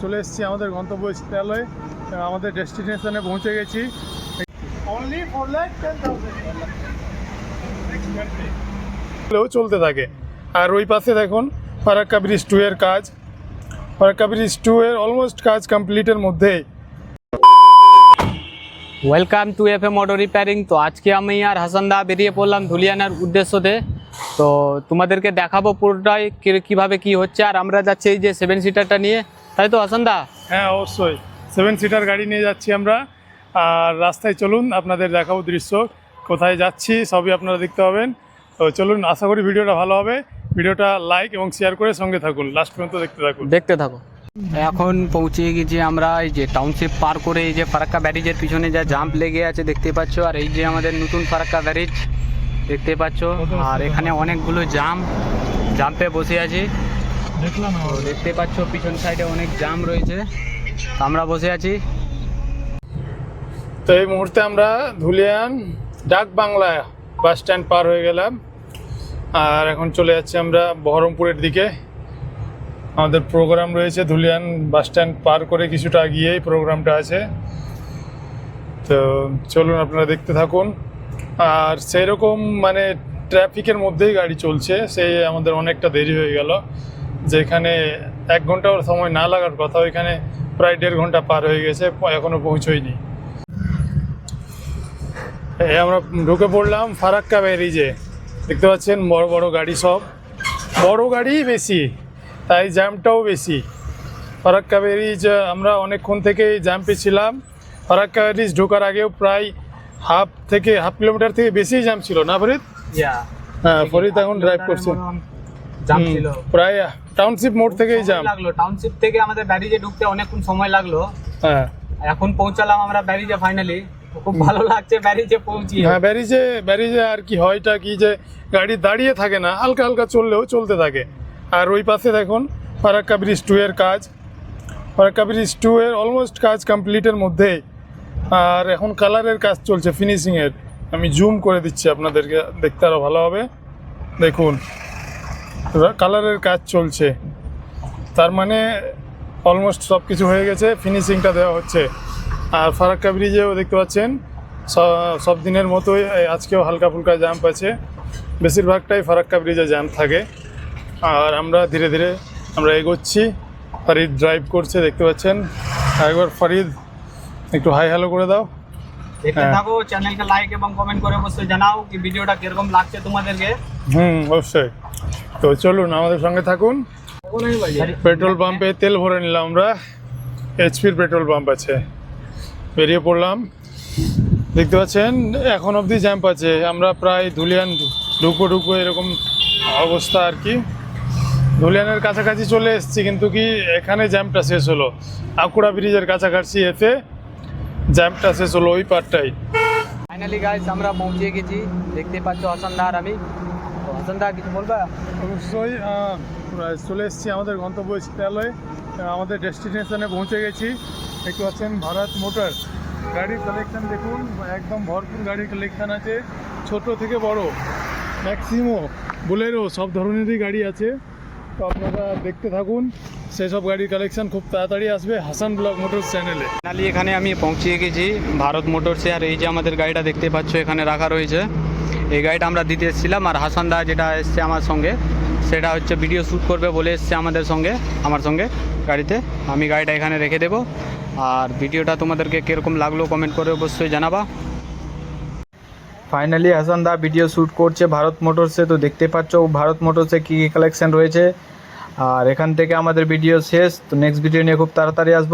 চলে এসেছি আমাদের গন্তব্যস্থলে আমাদের ডেস্টিনেশনে পৌঁছে গেছি। অনলি ফোর ল্যাক টেন চলতে থাকে। আর ওই পাশে দেখুন ফারাক্কা ব্রিজ টু এর কাজ। ফারাক্কা ব্রিজ টু এর অলমোস্ট কাজ কমপ্লিটের মধ্যেই। Welcome to F M auto repairing তো আজকে আমি আর হাসানদা বেরিয়ে পড়লাম ধুলিয়ানার উদ্দেশ্যতে। তো তোমাদেরকে দেখাবো পুরোটাই কি- কীভাবে কি হচ্ছে। আর আমরা যাচ্ছি এই যে সেভেন সিটারটা নিয়ে। তাই তো হাসানদা? হ্যাঁ অবশ্যই। সেভেন সিটার গাড়ি নিয়ে যাচ্ছি আমরা। আর রাস্তায় চলুন আপনাদের দেখাবো দৃশ্য। কোথায় যাচ্ছি সবই আপনারা দেখতে পাবেন। তো চলুন আশা করি ভিডিওটা ভালো হবে। ভিডিওটা লাইক এবং শেয়ার করে সঙ্গে থাকুন। লাস্ট পর্যন্ত দেখতে থাকুন। দেখতে থাকো এখন পৌঁছে গেছি আমরা এই যে টাউনশিপ পার করে এই যে ফারাক্কা ব্যারিজের পিছনে যা জাম্প লেগে আছে দেখতে পাচ্ছ। আর এই যে আমাদের নতুন ফারাক্কা ব্যারিজ দেখতে পাচ্ছ। আর এখানে অনেকগুলো জাম জাম্পে বসে আছি। দেখলাম দেখতে পাচ্ছ পিছন সাইডে অনেক জাম রয়েছে। আমরা বসে আছি। তো এই মুহূর্তে আমরা ধুলিয়ান ডাক বাংলা বাস স্ট্যান্ড পার হয়ে গেলাম। আর এখন চলে যাচ্ছি আমরা বহরমপুরের দিকে। আমাদের প্রোগ্রাম রয়েছে ধুলিয়ান বাস স্ট্যান্ড পার করে কিছুটা গিয়েই প্রোগ্রামটা আছে। তো চলুন আপনারা দেখতে থাকুন। আর সেই রকম মানে ট্রাফিকের মধ্যেই গাড়ি চলছে। সেই আমাদের অনেকটা দেরি হয়ে গেল। যেখানে এক ঘন্টাও সময় না লাগার কথা ওইখানে প্রায় দেড় ঘণ্টা পার হয়ে গেছে এখনও পৌঁছয়নি। আমরা ঢুকে পড়লাম ফারাক্কা ব্যারিজে। দেখতে পাচ্ছেন বড় বড় গাড়ি সব। বড় গাড়ি বেশি তাই জ্যামটাও বেশি। ফারাক্কা ব্যারিজ আমরা অনেকক্ষণ থেকেই জ্যাম্পে ছিলাম ফারাক্কা ব্যারিজ ঢোকার আগেও প্রায় হাফ থেকে হাফ কিলোমিটার থেকে বেশি জ্যাম ছিল না ফরিদ? হ্যাঁ ফরিদ এখন ড্রাইভ করছে। জাম ছিল। প্রায় টাউনশিপ মোড় থেকেই জ্যাম লাগল টাউনশিপ থেকে আমাদের ব্যারিজে ঢুকতে অনেকক্ষণ সময় লাগল। হ্যাঁ। এখন পৌঁছালাম আমরা ব্যারিজে ফাইনালি খুব ভালো লাগছে ব্যারিজে পৌঁছিয়ে হ্যাঁ ব্যারিজে ব্যারিজে আর কি হয়টা কি যে গাড়ি দাঁড়িয়ে থাকে না হালকা হালকা চললেও চলতে থাকে। আর ওই পাশে দেখুন ফারাক্কা ব্রিজ টু এর কাজ। ফারাক্কা ব্রিজ টু এর অলমোস্ট কাজ কমপ্লিটের মধ্যেই। আর এখন কালারের কাজ চলছে ফিনিশিংয়ের আমি জুম করে দিচ্ছি আপনাদেরকে দেখতে আরও ভালো হবে। দেখুন। কালারের কাজ চলছে। তার মানে অলমোস্ট সব কিছু হয়ে গেছে ফিনিশিংটা দেওয়া হচ্ছে। আর ফারাক্কা ব্রিজেও দেখতে পাচ্ছেন সব দিনের মতোই আজকেও হালকা ফুলকা জাম্প আছে। বেশিরভাগটাই ফারাক্কা ব্রিজে জ্যাম থাকে। আর আমরা ধীরে ধীরে আমরা এগোচ্ছি। ফরিদ ড্রাইভ করছে দেখতে পাচ্ছেন। একবার ফরিদ একটু হাই হ্যালো করে দাও। দেখতে। থাকো চ্যানেলকে লাইক এবং কমেন্ট করে অবশ্যই জানাও কি ভিডিওটা কীরকম লাগছে তোমাদেরকে। হুম অবশ্যই। তো চলুন আমাদের সঙ্গে থাকুন। পেট্রোল পাম্পে তেল ভরে নিলাম আমরা। এইচপির পেট্রোল পাম্প আছে। বেরিয়ে পড়লাম। দেখতে পাচ্ছেন, এখন অবধি জ্যাম্প আছে আমরা প্রায় ধুলিয়ান ঢুকবো ঢুকবো এরকম অবস্থা আর কি। ধুলিয়ানের কাছাকাছি চলে এসেছি, কিন্তু কি এখানে জ্যাম্পটা শেষ হলো। আকুড়া ব্রিজের কাছাকাছি এতে জ্যাম্পটা শেষ হলো ওই পারটাই। ফাইনালি গাইস আমরা পৌঁছে গেছি। দেখতে পাচ্ছ হাসানদা আর আমি। তো কিছু বলবা? অবশ্যই প্রায় চলে এসেছি আমাদের গন্তব্যস্থলে। আহ, আমাদের ডেস্টিনেশনে পৌঁছে গেছি। দেখতে পাচ্ছেন ভারত মোটর গাড়ির কালেকশন দেখুন একদম ভরপুর গাড়ির কালেকশন আছে। ছোট থেকে বড় ম্যাক্সিমো বুলেরো সব ধরনেরই গাড়ি আছে। তো আপনারা দেখতে থাকুন সেসব গাড়ির কালেকশন খুব তাড়াতাড়ি আসবে হাসান ব্লক মোটরস চ্যানেলে। ফাইনালি এখানে আমি পৌঁছে গেছি ভারত মোটরসে। আর এই যে আমাদের গাড়িটা দেখতে পাচ্ছ এখানে রাখা রয়েছে। এই গাড়িটা আমরা দিতে এসেছিলাম আর হাসানদা যেটা এসছে আমার সঙ্গে, সেটা হচ্ছে ভিডিও শ্যুট করবে বলে এসছে আমাদের সঙ্গে, আমার সঙ্গে গাড়িতে। আমি গাড়িটা এখানে রেখে দেবো। আর ভিডিওটা তোমাদেরকে কীরকম লাগল কমেন্ট করে অবশ্যই জানাবা। ফাইনালি হাসান দা ভিডিও শ্যুট করছে ভারত মোটরসে তো দেখতে পাচ্ছ, ভারত মোটরসে কী কী কালেকশন রয়েছে। আর এখান থেকে আমাদের ভিডিও শেষ। তো নেক্সট ভিডিও নিয়ে খুব তাড়াতাড়ি আসব।